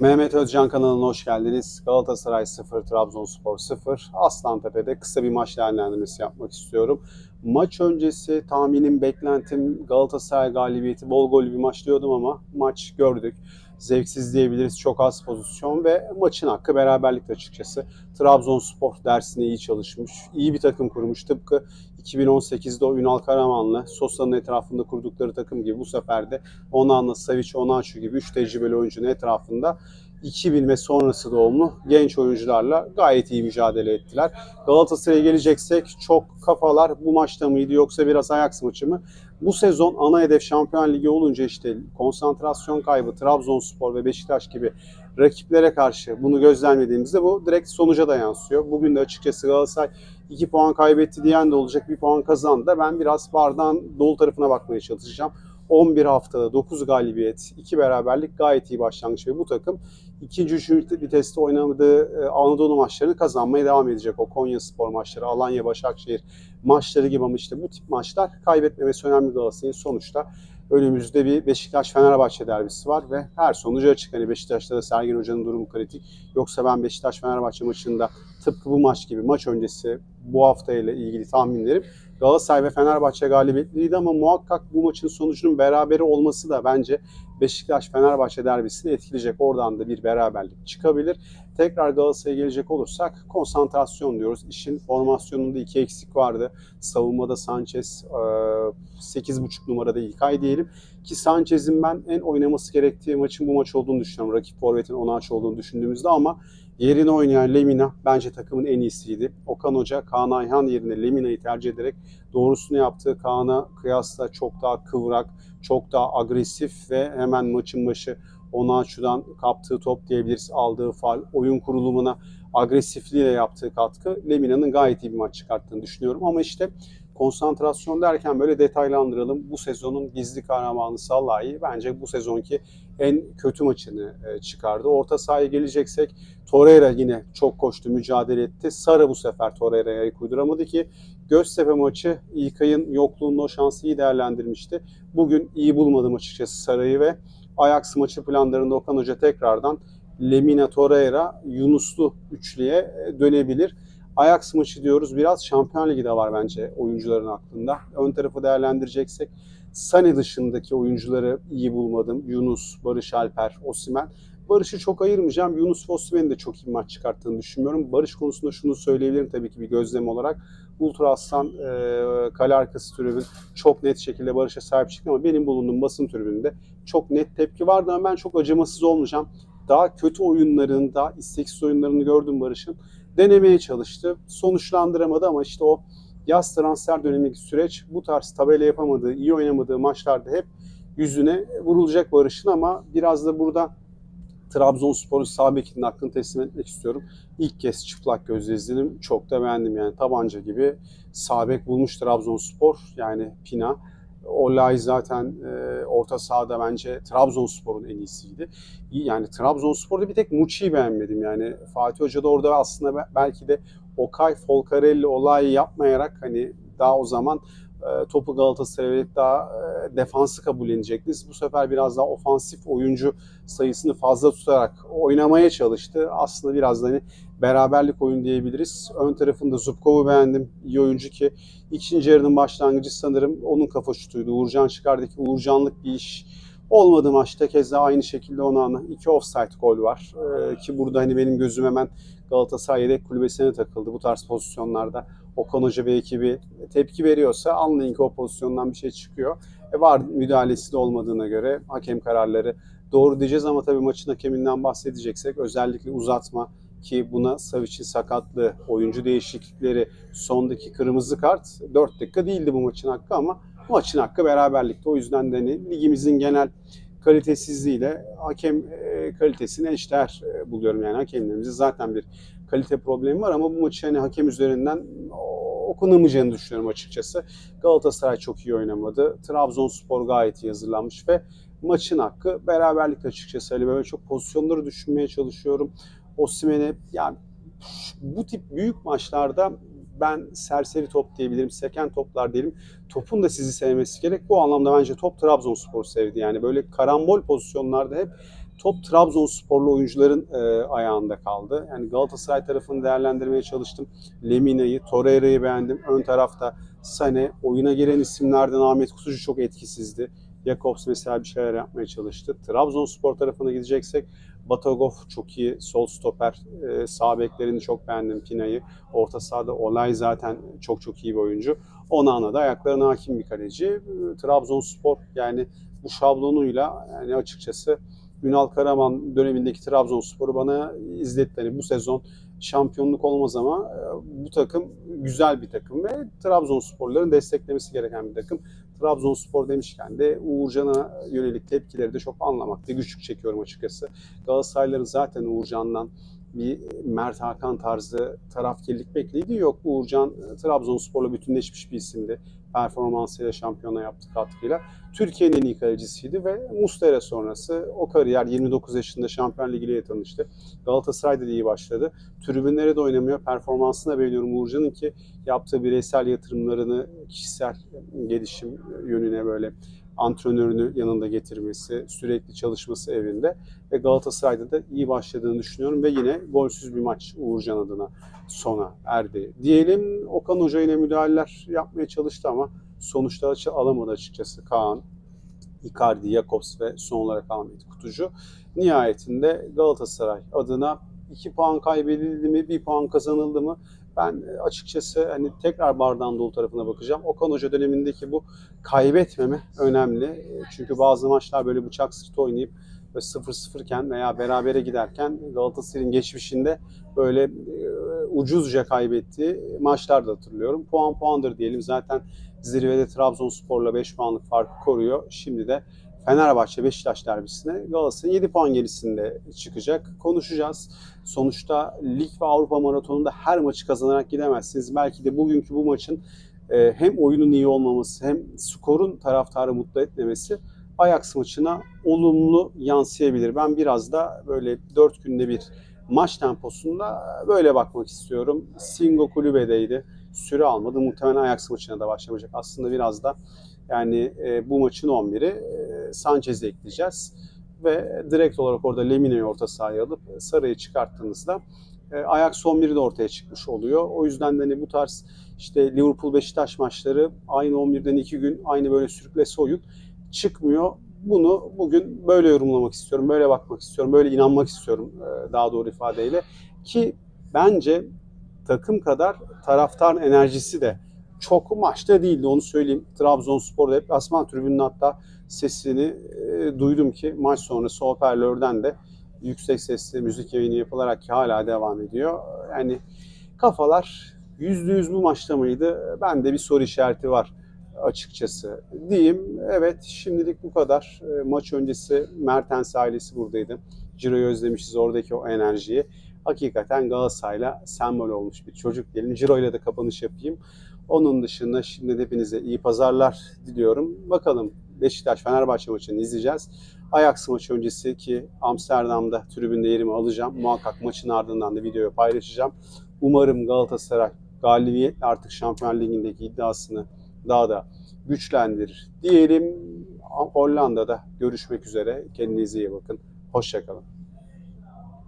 Mehmet Özcan kanalına hoş geldiniz. Galatasaray 0, Trabzonspor 0. Aslantepe'de kısa bir maç değerlendirmesi yapmak istiyorum. Maç öncesi tahminim, beklentim Galatasaray galibiyeti, bol gol bir maç diyordum ama maç gördük. Zevksiz diyebiliriz. Çok az pozisyon ve maçın hakkı beraberlikte açıkçası. Trabzonspor dersine iyi çalışmış. iyi bir takım kurmuş. Tıpkı 2018'de o Ünal Karaman'la Sosa'nın etrafında kurdukları takım gibi bu sefer de Onan'la Savic, Onaçu gibi 3 tecrübeli oyuncunun etrafında 2000 ve sonrası doğumlu genç oyuncularla gayet iyi mücadele ettiler. Galatasaray'a geleceksek çok kafalar bu maçta mıydı yoksa biraz Ajax maçı mı? Bu sezon ana hedef Şampiyon Ligi olunca işte konsantrasyon kaybı Trabzonspor ve Beşiktaş gibi rakiplere karşı bunu gözlemlediğimizde bu direkt sonuca da yansıyor. Bugün de açıkçası Galatasaray 2 puan kaybetti diyen de olacak, 1 puan kazandı da ben biraz bardağın dolu tarafına bakmaya çalışacağım. 11 haftada 9 galibiyet, 2 beraberlik gayet iyi başlangıç ve bu takım ikinci, üçüncü viteste oynamadığı e, Anadolu maçlarını kazanmaya devam edecek. O Konya Spor maçları, Alanya, Başakşehir maçları gibi ama işte bu tip maçlar kaybetmemesi önemli Galatasaray'ın sonuçta. Önümüzde bir Beşiktaş-Fenerbahçe derbisi var ve her sonucu açık. Hani Beşiktaş'ta da Sergen Hoca'nın durumu kritik. Yoksa ben Beşiktaş-Fenerbahçe maçında tıpkı bu maç gibi maç öncesi bu hafta ile ilgili tahminlerim Galatasaray ve Fenerbahçe galibiyetleriydi ama muhakkak bu maçın sonucunun beraberi olması da bence Beşiktaş-Fenerbahçe derbisini etkileyecek. Oradan da bir beraberlik çıkabilir. Tekrar Galatasaray'a gelecek olursak konsantrasyon diyoruz. İşin formasyonunda iki eksik vardı. Savunmada Sanchez 8.5 numarada İlkay diyelim. Ki Sanchez'in ben en oynaması gerektiği maçın bu maç olduğunu düşünüyorum. Rakip Forvet'in Onaç olduğunu düşündüğümüzde ama yerine oynayan Lemina bence takımın en iyisiydi. Okan Hoca Kaan Ayhan yerine Lemina'yı tercih ederek doğrusunu yaptı. Kaan'a kıyasla çok daha kıvrak, çok daha agresif ve hemen maçın başı Onaçu'dan kaptığı top diyebiliriz, aldığı fal, oyun kurulumuna agresifliğiyle yaptığı katkı Lemina'nın gayet iyi bir maç çıkarttığını düşünüyorum. Ama işte konsantrasyon derken böyle detaylandıralım. Bu sezonun gizli kahramanı Salah'ı bence bu sezonki en kötü maçını e, çıkardı. Orta sahaya geleceksek Torreira yine çok koştu, mücadele etti. Sara bu sefer Torreira'ya ayık uyduramadı ki Göztepe maçı İlkay'ın yokluğunda o şansı iyi değerlendirmişti. Bugün iyi bulmadım açıkçası Sara'yı ve Ajax maçı planlarında Okan Hoca tekrardan Lemina Torreira Yunuslu üçlüye e, dönebilir. Ajax maçı diyoruz. Biraz Şampiyon Ligi de var bence oyuncuların aklında. Ön tarafı değerlendireceksek Sane dışındaki oyuncuları iyi bulmadım. Yunus, Barış Alper, Osimen. Barış'ı çok ayırmayacağım. Yunus ve Osimen'in de çok iyi maç çıkarttığını düşünmüyorum. Barış konusunda şunu söyleyebilirim tabii ki bir gözlem olarak. Ultra Aslan e, kale arkası tribün çok net şekilde Barış'a sahip çıktı ama benim bulunduğum basın tribününde çok net tepki vardı ama ben çok acımasız olmayacağım. Daha kötü oyunlarını, daha isteksiz oyunlarını gördüm Barış'ın. Denemeye çalıştı. Sonuçlandıramadı ama işte o yaz transfer dönemindeki süreç bu tarz tabela yapamadığı, iyi oynamadığı maçlarda hep yüzüne vurulacak Barış'ın ama biraz da burada Trabzonspor'un sağ bekinin hakkını teslim etmek istiyorum. İlk kez çıplak gözle izledim. Çok da beğendim yani tabanca gibi sağ bek bulmuş Trabzonspor yani Pina. Olay zaten e, orta sahada bence Trabzonspor'un en iyisiydi. Yani Trabzonspor'da bir tek Muçi'yi beğenmedim yani. Fatih Hoca da orada aslında belki de Okay Folcarelli olayı yapmayarak hani daha o zaman topu Galatasaray'a daha e, defansı kabullenecektiniz. Bu sefer biraz daha ofansif oyuncu sayısını fazla tutarak oynamaya çalıştı. Aslında biraz da hani beraberlik oyun diyebiliriz. Ön tarafında Zubkov'u beğendim. İyi oyuncu ki ikinci yarının başlangıcı sanırım onun kafa şutuydu. Uğurcan çıkardaki Uğurcanlık bir iş olmadı maçta. Keza aynı şekilde ona iki offside gol var. Ee, ki burada hani benim gözüm hemen Galatasaray yedek kulübesine takıldı. Bu tarz pozisyonlarda Okan Hoca ve ekibi tepki veriyorsa anlayın ki o pozisyondan bir şey çıkıyor. E var müdahalesi de olmadığına göre hakem kararları doğru diyeceğiz ama tabii maçın hakeminden bahsedeceksek özellikle uzatma ki buna Savic'in sakatlığı, oyuncu değişiklikleri, sondaki kırmızı kart 4 dakika değildi bu maçın hakkı ama maçın hakkı beraberlikte. O yüzden de hani ligimizin genel kalitesizliğiyle hakem e, kalitesini eşdeğer e, buluyorum. Yani hakemlerimizin zaten bir kalite problemi var ama bu maçı hani hakem üzerinden okunamayacağını düşünüyorum açıkçası. Galatasaray çok iyi oynamadı. Trabzonspor gayet iyi hazırlanmış ve maçın hakkı beraberlik açıkçası. Hani böyle çok pozisyonları düşünmeye çalışıyorum. Osimhen'e yani bu tip büyük maçlarda ben serseri top diyebilirim, seken toplar diyelim. Topun da sizi sevmesi gerek. Bu anlamda bence top Trabzonspor sevdi. Yani böyle karambol pozisyonlarda hep top Trabzonsporlu oyuncuların e, ayağında kaldı. Yani Galatasaray tarafını değerlendirmeye çalıştım. Lemina'yı, Torreira'yı beğendim. Ön tarafta Sane, oyuna giren isimlerden Ahmet Kutucu çok etkisizdi. Jakobs mesela bir şeyler yapmaya çalıştı. Trabzonspor tarafına gideceksek Batagov çok iyi sol stoper. E, sağ beklerini çok beğendim Pina'yı. Orta sahada Olay zaten çok çok iyi bir oyuncu. Onana da ayaklarına hakim bir kaleci. E, Trabzonspor yani bu şablonuyla yani açıkçası Ünal Karaman dönemindeki Trabzonspor'u bana izletti. Yani bu sezon şampiyonluk olmaz ama e, bu takım güzel bir takım ve Trabzonsporların desteklemesi gereken bir takım. Trabzonspor demişken de Uğurcan'a yönelik tepkileri de çok anlamakta güçlük çekiyorum açıkçası. Galatasaraylıların zaten Uğurcan'dan bir Mert Hakan tarzı tarafkirlik beklediği yok. Uğurcan e, Trabzonspor'la bütünleşmiş bir isimdi. Performansıyla şampiyona yaptı katkıyla. Türkiye'nin en iyi kalecisiydi ve Mustera sonrası o kariyer 29 yaşında Şampiyon Ligi tanıştı. Galatasaray'da da iyi başladı. Tribünlere de oynamıyor. Performansına beğeniyorum Uğurcan'ın ki yaptığı bireysel yatırımlarını kişisel gelişim yönüne böyle antrenörünü yanında getirmesi, sürekli çalışması evinde ve Galatasaray'da da iyi başladığını düşünüyorum ve yine golsüz bir maç Uğurcan adına sona erdi. Diyelim Okan Hoca yine müdahaleler yapmaya çalıştı ama sonuçta açı alamadı açıkçası Kaan, Icardi, Jakobs ve son olarak Ahmet Kutucu. Nihayetinde Galatasaray adına 2 puan kaybedildi mi, 1 puan kazanıldı mı? Ben açıkçası hani tekrar bardağın dolu tarafına bakacağım. Okan Hoca dönemindeki bu kaybetmeme önemli. Çünkü bazı maçlar böyle bıçak sırtı oynayıp ve 0-0 iken veya berabere giderken Galatasaray'ın geçmişinde böyle e, ucuzca kaybettiği maçlar da hatırlıyorum. Puan puandır diyelim. Zaten zirvede Trabzonspor'la 5 puanlık farkı koruyor. Şimdi de Fenerbahçe Beşiktaş derbisine Galatasaray 7 puan gerisinde çıkacak. Konuşacağız. Sonuçta lig ve Avrupa maratonunda her maçı kazanarak gidemezsiniz. Belki de bugünkü bu maçın e, hem oyunun iyi olmaması hem skorun taraftarı mutlu etmemesi Ajax maçına olumlu yansıyabilir. Ben biraz da böyle 4 günde bir maç temposunda böyle bakmak istiyorum. Singo kulübedeydi. Süre almadı. Muhtemelen Ajax maçına da başlamayacak. Aslında biraz da yani e, bu maçın 11'i e, Sanchez'i ekleyeceğiz. Ve direkt olarak orada Lemina'yı orta sahaya alıp Sarı'yı çıkarttığınızda e, Ajax 11'i de ortaya çıkmış oluyor. O yüzden de hani bu tarz işte Liverpool Beşiktaş maçları aynı 11'den 2 gün aynı böyle sürükle soyuk çıkmıyor. Bunu bugün böyle yorumlamak istiyorum, böyle bakmak istiyorum, böyle inanmak istiyorum e, daha doğru ifadeyle. Ki bence takım kadar taraftar enerjisi de çok maçta değildi onu söyleyeyim. Trabzonspor deplasman tribünün hatta sesini e, duydum ki maç sonrası hoparlörden de yüksek sesli müzik yayını yapılarak ki hala devam ediyor. Yani kafalar %100 bu maçta mıydı? Ben de bir soru işareti var açıkçası diyeyim. Evet şimdilik bu kadar. E, maç öncesi Mertens ailesi buradaydı. Ciro'yu özlemişiz oradaki o enerjiyi. Hakikaten Galatasaray'la sembol olmuş bir çocuk diyelim. Ciro ile de kapanış yapayım. Onun dışında şimdi hepinize iyi pazarlar diliyorum. Bakalım Beşiktaş Fenerbahçe maçını izleyeceğiz. Ajax maçı öncesi ki Amsterdam'da tribünde yerimi alacağım. Muhakkak maçın ardından da videoyu paylaşacağım. Umarım Galatasaray galibiyetle artık Şampiyonlar Ligi'ndeki iddiasını daha da güçlendirir. Diyelim Hollanda'da görüşmek üzere. Kendinize iyi bakın. Hoşçakalın.